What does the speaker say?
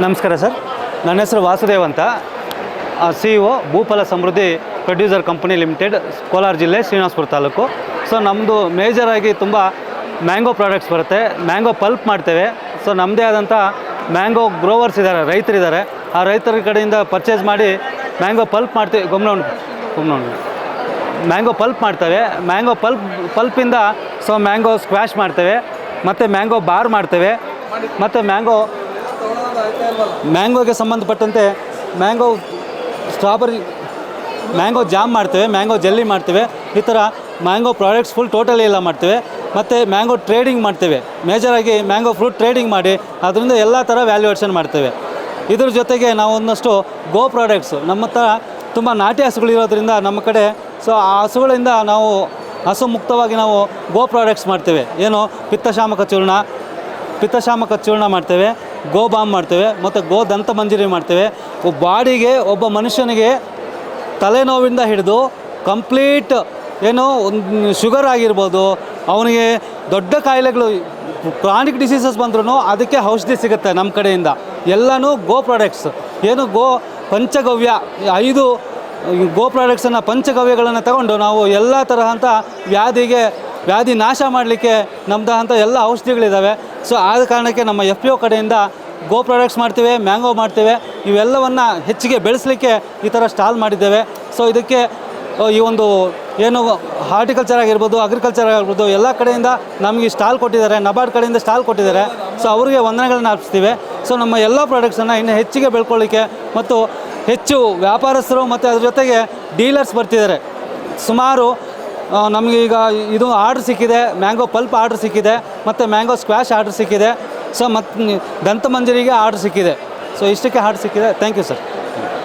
ನಮಸ್ಕಾರ ಸರ್. ನನ್ನ ಹೆಸರು ವಾಸುದೇವ್ ಅಂತ. C E O Bhuphala Samruddhi producer company limited, Kolar ಜಿಲ್ಲೆ, ಶ್ರೀನಿವಾಸಪುರ ತಾಲೂಕು. ಸೊ ನಮ್ಮದು ಮೇಜರಾಗಿ ತುಂಬ ಮ್ಯಾಂಗೋ ಪ್ರಾಡಕ್ಟ್ಸ್ ಬರುತ್ತೆ. ಮ್ಯಾಂಗೋ ಪಲ್ಪ್ ಮಾಡ್ತೇವೆ. ಸೊ ನಮ್ಮದೇ ಆದಂಥ ಮ್ಯಾಂಗೋ ಗ್ರೋವರ್ಸ್ ಇದ್ದಾರೆ ರೈತರಿದ್ದಾರೆ ಆ ರೈತರ ಕಡೆಯಿಂದ ಪರ್ಚೇಸ್ ಮಾಡಿ ಮ್ಯಾಂಗೋ ಪಲ್ಪ್ ಮಾಡ್ತೀವಿ ಗೊಮ್ಮನ ಗೊಮ್ಮನ ಮ್ಯಾಂಗೋ ಪಲ್ಪ್ ಮಾಡ್ತೇವೆ. ಮ್ಯಾಂಗೋ ಪಲ್ಪ್ ಪಲ್ಪಿಂದ ಸೊ ಮ್ಯಾಂಗೋ ಸ್ಕ್ವ್ಯಾಶ್ ಮಾಡ್ತೇವೆ. ಮತ್ತು ಮ್ಯಾಂಗೋ ಬಾರ್ ಮಾಡ್ತೇವೆ. ಮತ್ತು ಮ್ಯಾಂಗೋ ಮ್ಯಾಂಗೋಗೆ ಸಂಬಂಧಪಟ್ಟಂತೆ ಮ್ಯಾಂಗೋ ಸ್ಟ್ರಾಬೆರಿ, ಮ್ಯಾಂಗೋ ಜಾಮ್ ಮಾಡ್ತೇವೆ, ಮ್ಯಾಂಗೋ ಜೆಲ್ಲಿ ಮಾಡ್ತೇವೆ, ಈ ಥರ ಮ್ಯಾಂಗೋ ಪ್ರಾಡಕ್ಟ್ಸ್ ಫುಲ್ ಟೋಟಲಿ ಎಲ್ಲ ಮಾಡ್ತೇವೆ, ಮತ್ತು ಮ್ಯಾಂಗೋ ಟ್ರೇಡಿಂಗ್ ಮಾಡ್ತೇವೆ ಮೇಜರಾಗಿ ಮ್ಯಾಂಗೋ ಫ್ರೂಟ್ ಟ್ರೇಡಿಂಗ್ ಮಾಡಿ, ಅದರಿಂದ ಎಲ್ಲ ಥರ ವ್ಯಾಲ್ಯೂಯೇಷನ್ ಮಾಡ್ತೇವೆ. ಇದ್ರ ಜೊತೆಗೆ ನಾವು ಒಂದಷ್ಟು ಗೋ ಪ್ರಾಡಕ್ಟ್ಸು ನಮ್ಮ ಹತ್ರ ತುಂಬ ನಾಟಿ ಹಸುಗಳಿರೋದ್ರಿಂದ ನಮ್ಮ ಕಡೆ ಸೊ ಆ ಹಸುಗಳಿಂದ ನಾವು ಹಸು ಮುಕ್ತವಾಗಿ ನಾವು ಗೋ ಪ್ರಾಡಕ್ಟ್ಸ್ ಮಾಡ್ತೇವೆ. ಏನು ಪಿತ್ತಶಾಮಕ ಚೂರ್ಣ ಪಿತ್ತಶಾಮಕ ಚೂರ್ಣ ಮಾಡ್ತೇವೆ ಗೋ ಬಾಂಬ್ ಮಾಡ್ತೇವೆ, ಮತ್ತು ಗೋ ದಂತ ಮಂಜರಿ ಮಾಡ್ತೇವೆ. ಬಾಡಿಗೆ ಒಬ್ಬ ಮನುಷ್ಯನಿಗೆ ತಲೆನೋವಿಂದ ಹಿಡಿದು ಕಂಪ್ಲೀಟ್ ಏನು ಒಂದು ಶುಗರ್ ಆಗಿರ್ಬೋದು, ಅವನಿಗೆ ದೊಡ್ಡ ಕಾಯಿಲೆಗಳು, ಕ್ರಾನಿಕ್ ಡಿಸೀಸಸ್ ಬಂದ್ರೂ ಅದಕ್ಕೆ ಔಷಧಿ ಸಿಗುತ್ತೆ ನಮ್ಮ ಕಡೆಯಿಂದ. ಎಲ್ಲನೂ ಗೋ ಪ್ರಾಡಕ್ಟ್ಸ್. ಏನು ಗೋ ಪಂಚಗವ್ಯ, ಐದು ಗೋ ಪ್ರಾಡಕ್ಟ್ಸನ್ನು ಪಂಚಗವ್ಯಗಳನ್ನು ತಗೊಂಡು ನಾವು ಎಲ್ಲ ತರಹಂಥ ವ್ಯಾಧಿಗೆ ವ್ಯಾಧಿ ನಾಶ ಮಾಡಲಿಕ್ಕೆ ನಮ್ಮದಂಥ ಎಲ್ಲ ಔಷಧಿಗಳಿದ್ದಾವೆ ಸೊ ಆದ ಕಾರಣಕ್ಕೆ ನಮ್ಮ ಎಫ್ ಪಿ ಒ ಕಡೆಯಿಂದ ಗೋ ಪ್ರಾಡಕ್ಟ್ಸ್ ಮಾಡ್ತೇವೆ ಮ್ಯಾಂಗೋ ಮಾಡ್ತೇವೆ, ಇವೆಲ್ಲವನ್ನು ಹೆಚ್ಚಿಗೆ ಬೆಳೆಸಲಿಕ್ಕೆ ಈ ಥರ ಸ್ಟಾಲ್ ಮಾಡಿದ್ದೇವೆ. ಸೊ ಇದಕ್ಕೆ ಈ ಒಂದು ಏನು ಹಾರ್ಟಿಕಲ್ಚರ್ ಆಗಿರ್ಬೋದು ಅಗ್ರಿಕಲ್ಚರ್ ಆಗಿರ್ಬೋದು, ಎಲ್ಲ ಕಡೆಯಿಂದ ನಮಗೆ ಸ್ಟಾಲ್ ಕೊಟ್ಟಿದ್ದಾರೆ ನಬಾರ್ಡ್ ಕಡೆಯಿಂದ ಸ್ಟಾಲ್ ಕೊಟ್ಟಿದ್ದಾರೆ. ಸೊ ಅವರಿಗೆ ವಂದನೆಗಳನ್ನು ಅರ್ಪಿಸ್ತೀವಿ. ಸೊ ನಮ್ಮ ಎಲ್ಲ ಪ್ರಾಡಕ್ಟ್ಸನ್ನು ಇನ್ನು ಹೆಚ್ಚಿಗೆ ಬೆಳ್ಕೊಳ್ಳಿಕ್ಕೆ ಮತ್ತು ಹೆಚ್ಚು ವ್ಯಾಪಾರಸ್ಥರು ಮತ್ತು ಅದ್ರ ಜೊತೆಗೆ ಡೀಲರ್ಸ್ ಬರ್ತಿದ್ದಾರೆ. ಸುಮಾರು ನಮಗೆ ಈಗ ಇದು ಆರ್ಡ್ರ್ ಸಿಕ್ಕಿದೆ, ಮ್ಯಾಂಗೋ ಪಲ್ಪ್ ಆರ್ಡ್ರ್ ಸಿಕ್ಕಿದೆ, ಮತ್ತು ಮ್ಯಾಂಗೋ ಸ್ಕ್ವಾಶ್ ಆರ್ಡ್ರ್ ಸಿಕ್ಕಿದೆ. ಸೊ ಮತ್ತು ದಂತ ಮಂಜರಿಗೆ ಆರ್ಡ್ರ್ ಸಿಕ್ಕಿದೆ. ಸೊ ಇಷ್ಟಕ್ಕೆ ಆರ್ಡ್ರ್ ಸಿಕ್ಕಿದೆ. Thank you sir